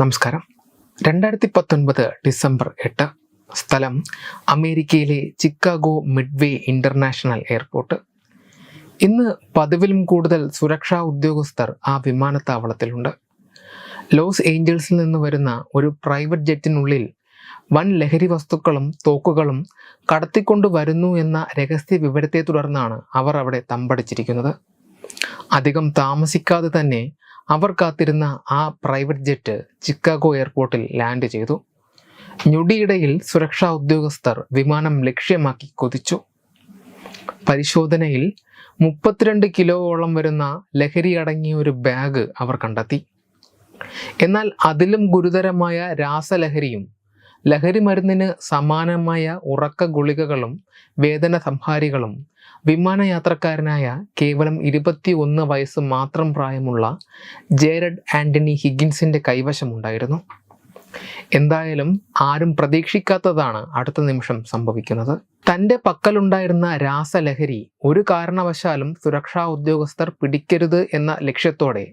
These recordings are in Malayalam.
നമസ്കാരം. രണ്ടായിരത്തി പത്തൊൻപത് ഡിസംബർ എട്ട് സ്ഥലം അമേരിക്കയിലെ ചിക്കാഗോ മിഡ്വേ ഇന്റർനാഷണൽ എയർപോർട്ട്. ഇന്ന് പതിവിലും കൂടുതൽ സുരക്ഷാ ഉദ്യോഗസ്ഥർ ആ വിമാനത്താവളത്തിലുണ്ട്. ലോസ് ഏഞ്ചൽസിൽ നിന്ന് വരുന്ന ഒരു പ്രൈവറ്റ് ജെറ്റിനുള്ളിൽ വൻ ലഹരി വസ്തുക്കളും തോക്കുകളും കടത്തിക്കൊണ്ടു വരുന്നു എന്ന രഹസ്യ വിവരത്തെ തുടർന്നാണ് അവർ അവിടെ തമ്പടിച്ചിരിക്കുന്നത്. അധികം താമസിക്കാതെ തന്നെ അവർ കാത്തിരുന്ന ആ പ്രൈവറ്റ് ജെറ്റ് ചിക്കാഗോ എയർപോർട്ടിൽ ലാൻഡ് ചെയ്തു. ഞൊടിയിടയിൽ സുരക്ഷാ ഉദ്യോഗസ്ഥർ വിമാനം ലക്ഷ്യമാക്കി കൊതിച്ചു. പരിശോധനയിൽ മുപ്പത്തിരണ്ട് കിലോയോളം വരുന്ന ലഹരി അടങ്ങിയ ഒരു ബാഗ് അവർ കണ്ടെത്തി. എന്നാൽ അതിലും ഗുരുതരമായ രാസലഹരിയും ലഹരി മരുന്നിന് സമാനമായ ഉറക്ക ഗുളികകളും വേദന സംഹാരികളും വിമാനയാത്രക്കാരനായ കേവലം ഇരുപത്തി ഒന്ന് വയസ്സ് മാത്രം പ്രായമുള്ള ജേരഡ് ആന്റണി ഹിഗിൻസിന്റെ കൈവശമുണ്ടായിരുന്നു. എന്തായാലും ആരും പ്രതീക്ഷിക്കാത്തതാണ് അടുത്ത നിമിഷം സംഭവിക്കുന്നത്. തന്റെ പക്കലുണ്ടായിരുന്ന രാസലഹരി ഒരു കാരണവശാലും സുരക്ഷാ ഉദ്യോഗസ്ഥർ പിടിക്കരുത് എന്ന ലക്ഷ്യത്തോടെ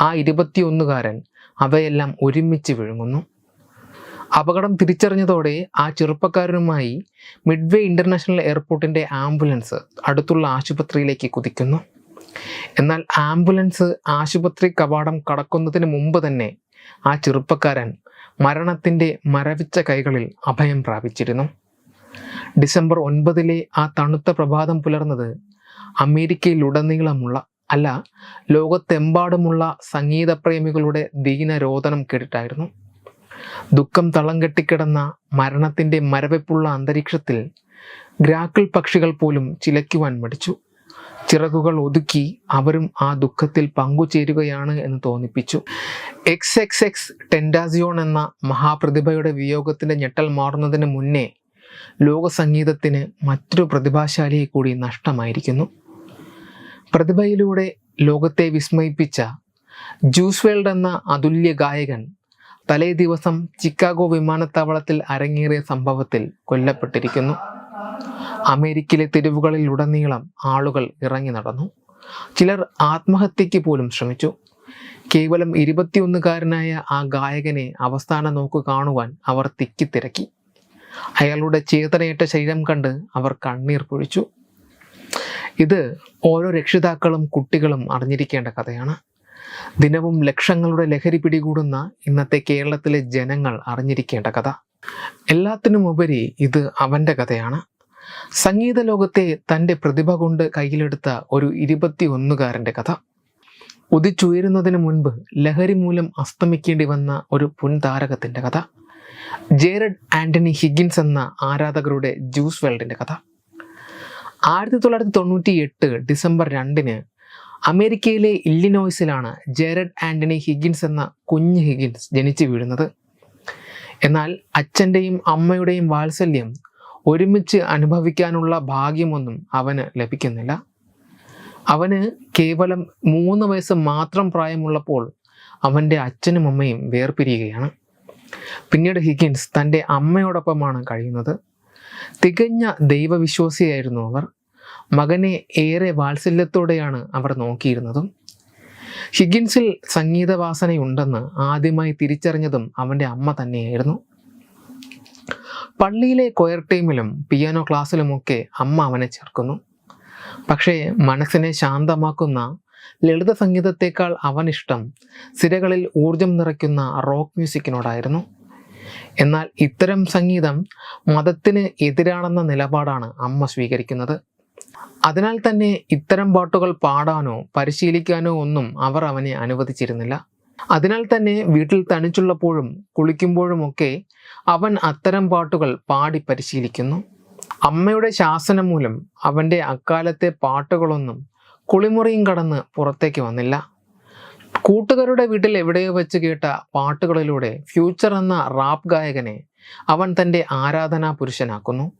ആ ഇരുപത്തിയൊന്നുകാരൻ അവയെല്ലാം ഒരുമിച്ച് വിഴുങ്ങുന്നു. അപകടം തിരിച്ചറിഞ്ഞതോടെ ആ ചെറുപ്പക്കാരനുമായി മിഡ്വേ ഇന്റർനാഷണൽ എയർപോർട്ടിന്റെ ആംബുലൻസ് അടുത്തുള്ള ആശുപത്രിയിലേക്ക് കുതിക്കുന്നു. എന്നാൽ ആംബുലൻസ് ആശുപത്രി കവാടം കടക്കുന്നതിന് മുമ്പ് തന്നെ ആ ചെറുപ്പക്കാരൻ മരണത്തിന്റെ മരവിച്ച കൈകളിൽ അഭയം പ്രാപിച്ചിരുന്നു. ഡിസംബർ ഒൻപതിലെ ആ തണുത്ത പ്രഭാതം പുലർന്നത് അമേരിക്കയിലുടനീളമുള്ള അല്ല ലോകത്തെമ്പാടുമുള്ള സംഗീതപ്രേമികളുടെ ദീനരോദനം കേട്ടിട്ടായിരുന്നു. ദുഃഖം തളം കെട്ടിക്കിടന്ന മരണത്തിന്റെ മരവെപ്പുള്ള അന്തരീക്ഷത്തിൽ ഗ്രാക്കിൾ പക്ഷികൾ പോലും ചിലയ്ക്കുവാൻ മടിച്ചു. ചിറകുകൾ ഒതുക്കി അവരും ആ ദുഃഖത്തിൽ പങ്കുചേരുകയാണ് എന്ന് തോന്നിപ്പിച്ചു. എക്സ് എക്സ് എക്സ് ടെൻഡാസിയോൺ എന്ന മഹാപ്രതിഭയുടെ വിയോഗത്തിന്റെ ഞെട്ടൽ മാറുന്നതിന് മുന്നേ ലോക സംഗീതത്തിന് മറ്റൊരു പ്രതിഭാശാലിയെ കൂടി നഷ്ടമായിരിക്കുന്നു. പ്രതിഭയിലൂടെ ലോകത്തെ വിസ്മയിപ്പിച്ച ജൂസ് വേൾഡ് എന്ന അതുല്യ ഗായകൻ തലേ ദിവസം ചിക്കാഗോ വിമാനത്താവളത്തിൽ അരങ്ങേറിയ സംഭവത്തിൽ കൊല്ലപ്പെട്ടിരിക്കുന്നു. അമേരിക്കയിലെ തെരുവുകളിലുടനീളം ആളുകൾ ഇറങ്ങി നടന്നു. ചിലർ ആത്മഹത്യയ്ക്ക് പോലും ശ്രമിച്ചു. കേവലം ഇരുപത്തിയൊന്നുകാരനായ ആ ഗായകനെ അവസാന നോക്ക് കാണുവാൻ അവർ തിക്കിത്തിരക്കി. അയാളുടെ ചേതനയേറ്റ ശരീരം കണ്ട് അവർ കണ്ണീർ പൊഴിച്ചു. ഇത് ഓരോ രക്ഷിതാക്കളും കുട്ടികളും അറിഞ്ഞിരിക്കേണ്ട കഥയാണ്. ദിനവും ലക്ഷങ്ങളുടെ ലഹരി പിടികൂടുന്ന ഇന്നത്തെ കേരളത്തിലെ ജനങ്ങൾ അറിഞ്ഞിരിക്കേണ്ട കഥ. എല്ലാത്തിനുമുപരി ഇത് അവന്റെ കഥയാണ്. സംഗീത ലോകത്തെ തന്റെ പ്രതിഭ കൊണ്ട് കയ്യിലെടുത്ത ഒരു ഇരുപത്തി ഒന്നുകാരന്റെ കഥ. ഉദിച്ചുയരുന്നതിന് മുൻപ് ലഹരി മൂലം അസ്തമിക്കേണ്ടി വന്ന ഒരു പുൻതാരകത്തിന്റെ കഥ. ജേരഡ് ആന്റണി ഹിഗിൻസ് എന്ന ആരാധകരുടെ ജ്യൂസ് വേൾഡിന്റെ കഥ. ആയിരത്തി തൊള്ളായിരത്തി തൊണ്ണൂറ്റി എട്ട് ഡിസംബർ രണ്ടിന് അമേരിക്കയിലെ ഇല്ലിനോയ്സിലാണ് ജെറഡ് ആന്റണി ഹിഗിൻസ് എന്ന കുഞ്ഞ് ഹിഗിൻസ് ജനിച്ചു വീഴുന്നത്. എന്നാൽ അച്ഛന്റെയും അമ്മയുടെയും വാത്സല്യം ഒരുമിച്ച് അനുഭവിക്കാനുള്ള ഭാഗ്യമൊന്നും അവന് ലഭിക്കുന്നില്ല. അവന് കേവലം മൂന്ന് വയസ്സ് മാത്രം പ്രായമുള്ളപ്പോൾ അവന്റെ അച്ഛനും അമ്മയും വേർപിരിയുകയാണ്. പിന്നീട് ഹിഗിൻസ് തന്റെ അമ്മയോടൊപ്പമാണ് കഴിയുന്നത്. തികഞ്ഞ ദൈവവിശ്വാസിയായിരുന്നു അവർ. മകനെ ഏറെ വാത്സല്യത്തോടെയാണ് അവർ നോക്കിയിരുന്നതും. ഹിഗിൻസിൽ സംഗീതവാസനയുണ്ടെന്ന് ആദ്യമായി തിരിച്ചറിഞ്ഞതും അവന്റെ അമ്മ തന്നെയായിരുന്നു. പള്ളിയിലെ കൊയർ ടീമിലും പിയാനോ ക്ലാസ്സിലുമൊക്കെ അമ്മ അവനെ ചേർക്കുന്നു. പക്ഷേ മനസ്സിനെ ശാന്തമാക്കുന്ന ലളിത സംഗീതത്തെക്കാൾ അവനിഷ്ടം സിരകളിൽ ഊർജം നിറയ്ക്കുന്ന റോക്ക് മ്യൂസിക്കിനോടായിരുന്നു എന്നാൽ ഇത്തരം സംഗീതം മതത്തിന് എതിരാണെന്ന നിലപാടാണ് അമ്മ സ്വീകരിക്കുന്നത്. അതിനാൽ തന്നെ ഇത്തരം പാട്ടുകൾ പാടാനോ പരിശീലിക്കാനോ ഒന്നും അവർ അവനെ അനുവദിച്ചിരുന്നില്ല. അതിനാൽ തന്നെ വീട്ടിൽ തനിച്ചുള്ളപ്പോഴും കുളിക്കുമ്പോഴുമൊക്കെ അവൻ അത്തരം പാട്ടുകൾ പാടി പരിശീലിക്കുന്നു. അമ്മയുടെ ശാസനം മൂലം അവന്റെ അക്കാലത്തെ പാട്ടുകളൊന്നും കുളിമുറിയും കടന്ന് പുറത്തേക്ക് വന്നില്ല. കൂട്ടുകാരുടെ വീട്ടിൽ എവിടെയോ വെച്ച് കേട്ട പാട്ടുകളിലൂടെ ഫ്യൂച്ചർ എന്ന റാപ്പ് ഗായകനെ അവൻ തന്റെ ആരാധനാ പുരുഷനാക്കുന്നു.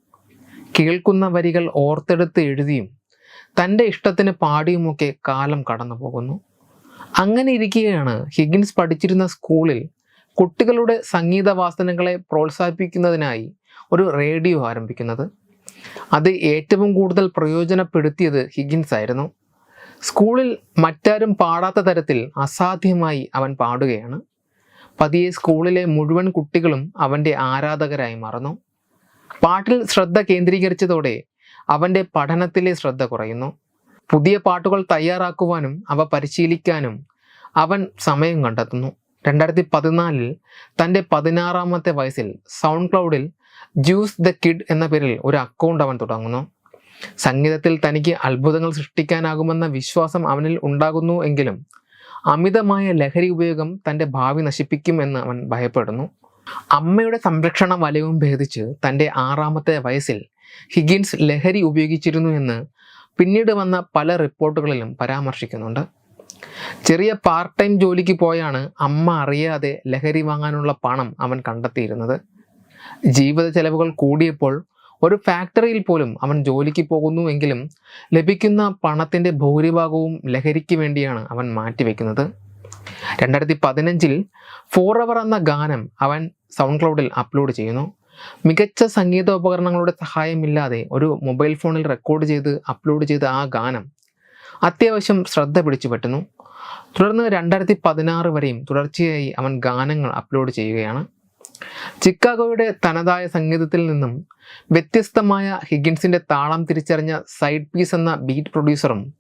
കേൾക്കുന്ന വരികൾ ഓർത്തെടുത്ത് എഴുതിയും തന്റെ ഇഷ്ടത്തിന് പാടിയുമൊക്കെ കാലം കടന്നു പോകുന്നു. അങ്ങനെ ഇരിക്കുകയാണ് ഹിഗിൻസ് പഠിച്ചിരുന്ന സ്കൂളിൽ കുട്ടികളുടെ സംഗീത വാസനകളെ പ്രോത്സാഹിപ്പിക്കുന്നതിനായി ഒരു റേഡിയോ ആരംഭിക്കുന്നത്. അത് ഏറ്റവും കൂടുതൽ പ്രയോജനപ്പെടുത്തിയത് ഹിഗിൻസ് ആയിരുന്നു. സ്കൂളിൽ മറ്റാരും പാടാത്ത തരത്തിൽ അസാധ്യമായി അവൻ പാടുകയാണ്. പതിയെ സ്കൂളിലെ മുഴുവൻ കുട്ടികളും അവന്റെ ആരാധകരായി മാറുന്നു. പാട്ടിൽ ശ്രദ്ധ കേന്ദ്രീകരിച്ചതോടെ അവന്റെ പഠനത്തിലെ ശ്രദ്ധ കുറയുന്നു. പുതിയ പാട്ടുകൾ തയ്യാറാക്കുവാനും അവ പരിശീലിക്കാനും അവൻ സമയം കണ്ടെത്തുന്നു. രണ്ടായിരത്തി പതിനാലിൽ തന്റെ പതിനാറാമത്തെ വയസ്സിൽ സൗണ്ട് ക്ലൗഡിൽ ജ്യൂസ് ദ കിഡ് എന്ന പേരിൽ ഒരു അക്കൗണ്ട് അവൻ തുടങ്ങുന്നു. സംഗീതത്തിൽ തനിക്ക് അത്ഭുതങ്ങൾ സൃഷ്ടിക്കാനാകുമെന്ന വിശ്വാസം അവനിൽ ഉണ്ടാകുന്നു എങ്കിലും അമിതമായ ലഹരി ഉപയോഗം തന്റെ ഭാവി നശിപ്പിക്കും എന്ന് അവൻ ഭയപ്പെടുന്നു. അമ്മയുടെ സംരക്ഷണ വലയവും ഭേദിച്ച് തന്റെ ആറാമത്തെ വയസ്സിൽ ഹിഗിൻസ് ലഹരി ഉപയോഗിച്ചിരുന്നു എന്ന് പിന്നീട് വന്ന പല റിപ്പോർട്ടുകളിലും പരാമർശിക്കുന്നുണ്ട്. ചെറിയ പാർട്ട് ടൈം ജോലിക്ക് പോയാണ് അമ്മ അറിയാതെ ലഹരി വാങ്ങാനുള്ള പണം അവൻ കണ്ടെത്തിയിരുന്നത്. ജീവിത ചെലവുകൾ കൂടിയപ്പോൾ ഒരു ഫാക്ടറിയിൽ പോലും അവൻ ജോലിക്ക് പോകുന്നു എങ്കിലും ലഭിക്കുന്ന പണത്തിന്റെ ഭൂരിഭാഗവും ലഹരിക്ക് വേണ്ടിയാണ് അവൻ മാറ്റിവെക്കുന്നത്. രണ്ടായിരത്തി പതിനഞ്ചിൽ ഫോർ എന്ന ഗാനം അവൻ സൗണ്ട് ക്ലൗഡിൽ അപ്ലോഡ് ചെയ്യുന്നു. മികച്ച സംഗീതോപകരണങ്ങളുടെ സഹായമില്ലാതെ ഒരു മൊബൈൽ ഫോണിൽ റെക്കോർഡ് ചെയ്ത് അപ്ലോഡ് ചെയ്ത ആ ഗാനം അത്യാവശ്യം ശ്രദ്ധ പിടിച്ചു പറ്റുന്നു. തുടർന്ന് രണ്ടായിരത്തി പതിനാറ് വരെയും തുടർച്ചയായി അവൻ ഗാനങ്ങൾ അപ്ലോഡ് ചെയ്യുകയാണ്. ചിക്കാഗോയുടെ തനതായ സംഗീതത്തിൽ നിന്നും വ്യത്യസ്തമായ ഹിഗിൻസിന്റെ താളം തിരിച്ചറിഞ്ഞ സൈഡ് പീസ് എന്ന ബീറ്റ് പ്രൊഡ്യൂസറും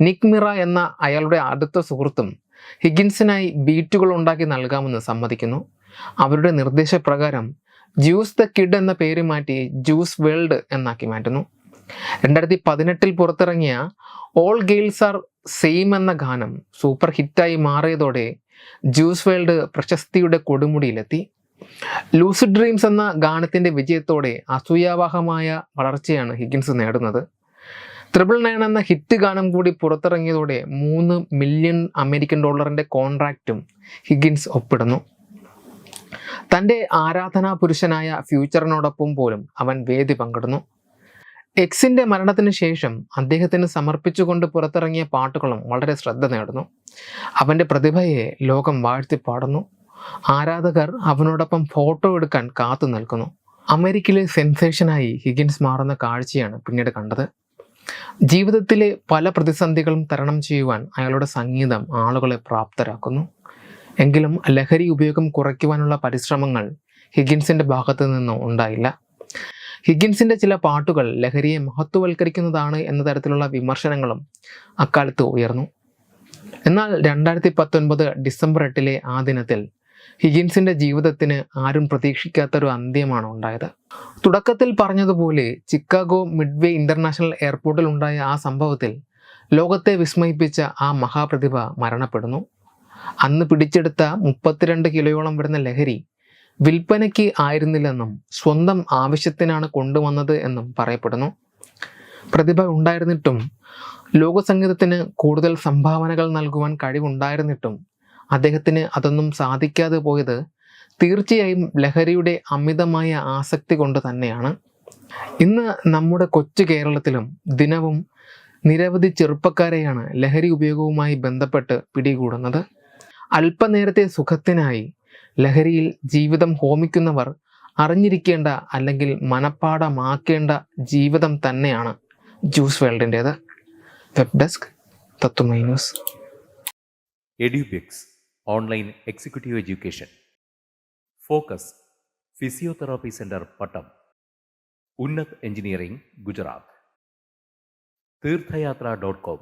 നിക് മിറ എന്ന അയാളുടെ അടുത്ത സുഹൃത്തും ഹിഗിൻസിനായി ബീറ്റുകൾ ഉണ്ടാക്കി നൽകാമെന്ന് സമ്മതിക്കുന്നു. അവരുടെ നിർദ്ദേശപ്രകാരം ജ്യൂസ് ദ കിഡ് എന്ന പേര് മാറ്റി ജ്യൂസ് വേൾഡ് എന്നാക്കി മാറ്റുന്നു. രണ്ടായിരത്തി പതിനെട്ടിൽ പുറത്തിറങ്ങിയ ഓൾ ഗെയിൽസ് ആർ സെയിം എന്ന ഗാനം സൂപ്പർ ഹിറ്റായി മാറിയതോടെ ജ്യൂസ് വേൾഡ് പ്രശസ്തിയുടെ കൊടുമുടിയിലെത്തി. ലൂസിഡ് ഡ്രീംസ് എന്ന ഗാനത്തിന്റെ വിജയത്തോടെ അസൂയാവാഹമായ വളർച്ചയാണ് ഹിഗിൻസ് നേടുന്നത്. ട്രിപ്പിൾ നയൻ എന്ന ഹിറ്റ് ഗാനം കൂടി പുറത്തിറങ്ങിയതോടെ മൂന്ന് മില്യൺ അമേരിക്കൻ ഡോളറിന്റെ കോൺട്രാക്റ്റും ഹിഗിൻസ് ഒപ്പിടുന്നു. തന്റെ ആരാധനാ പുരുഷനായ ഫ്യൂച്ചറിനോടൊപ്പം പോലും അവൻ വേദി പങ്കിടുന്നു. എക്സിന്റെ മരണത്തിന് ശേഷം അദ്ദേഹത്തിന് സമർപ്പിച്ചുകൊണ്ട് പുറത്തിറങ്ങിയ പാട്ടുകളും വളരെ ശ്രദ്ധ നേടുന്നു. അവന്റെ പ്രതിഭയെ ലോകം വാഴ്ത്തിപ്പാടുന്നു. ആരാധകർ അവനോടൊപ്പം ഫോട്ടോ എടുക്കാൻ കാത്തു നിൽക്കുന്നു. അമേരിക്കയിലെ സെൻസേഷനായി ഹിഗിൻസ് മാറുന്ന കാഴ്ചയാണ് പിന്നീട് കണ്ടത്. ജീവിതത്തിലെ പല പ്രതിസന്ധികളും തരണം ചെയ്യുവാൻ അയാളുടെ സംഗീതം ആളുകളെ പ്രാപ്തരാക്കുന്നു. എങ്കിലും ലഹരി ഉപയോഗം കുറയ്ക്കുവാനുള്ള പരിശ്രമങ്ങൾ ഹിഗിൻസിന്റെ ഭാഗത്തു നിന്നും ഉണ്ടായില്ല. ഹിഗിൻസിന്റെ ചില പാട്ടുകൾ ലഹരിയെ മഹത്വവൽക്കരിക്കുന്നതാണ് എന്ന തരത്തിലുള്ള വിമർശനങ്ങളും അക്കാലത്ത് ഉയർന്നു. എന്നാൽ രണ്ടായിരത്തി പത്തൊൻപത് ഡിസംബർ എട്ടിലെ ആ ദിനത്തിൽ ഹിഗിൻസിന്റെ ജീവിതത്തിന് ആരും പ്രതീക്ഷിക്കാത്തൊരു അന്ത്യമാണ് ഉണ്ടായത്. തുടക്കത്തിൽ പറഞ്ഞതുപോലെ ചിക്കാഗോ മിഡ്വേ ഇന്റർനാഷണൽ എയർപോർട്ടിൽ ഉണ്ടായ ആ സംഭവത്തിൽ ലോകത്തെ വിസ്മയിപ്പിച്ച ആ മഹാപ്രതിഭ മരണപ്പെടുന്നു. അന്ന് പിടിച്ചെടുത്ത മുപ്പത്തിരണ്ട് കിലോയോളം വരുന്ന ലഹരി വിൽപ്പനയ്ക്ക് ആയിരുന്നില്ലെന്നും സ്വന്തം ആവശ്യത്തിനാണ് കൊണ്ടുവന്നത് എന്നും പറയപ്പെടുന്നു. പ്രതിഭ ഉണ്ടായിരുന്നിട്ടും ലോകസംഗീതത്തിന് കൂടുതൽ സംഭാവനകൾ നൽകുവാൻ കഴിവുണ്ടായിരുന്നിട്ടും അദ്ദേഹത്തിന് അതൊന്നും സാധിക്കാതെ പോയത് തീർച്ചയായും ലഹരിയുടെ അമിതമായ ആസക്തി കൊണ്ട് തന്നെയാണ്. ഇന്ന് നമ്മുടെ കൊച്ചു കേരളത്തിലും ദിനവും നിരവധി ചെറുപ്പക്കാരെയാണ് ലഹരി ഉപയോഗവുമായി ബന്ധപ്പെട്ട് പിടികൂടുന്നത്. അല്പനേരത്തെ സുഖത്തിനായി ലഹരിയിൽ ജീവിതം ഹോമിക്കുന്നവർ അറിഞ്ഞിരിക്കേണ്ട അല്ലെങ്കിൽ മനപ്പാടമാക്കേണ്ട ജീവിതം തന്നെയാണ് Juice വേൾഡിന്റേത്. Web desk Tatwamayi news. Edubix online executive education. Focus physiotherapy centre Pattom. Unnath engineering Gujarat. Theerthayatra dot com.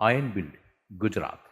Iron build Gujarat.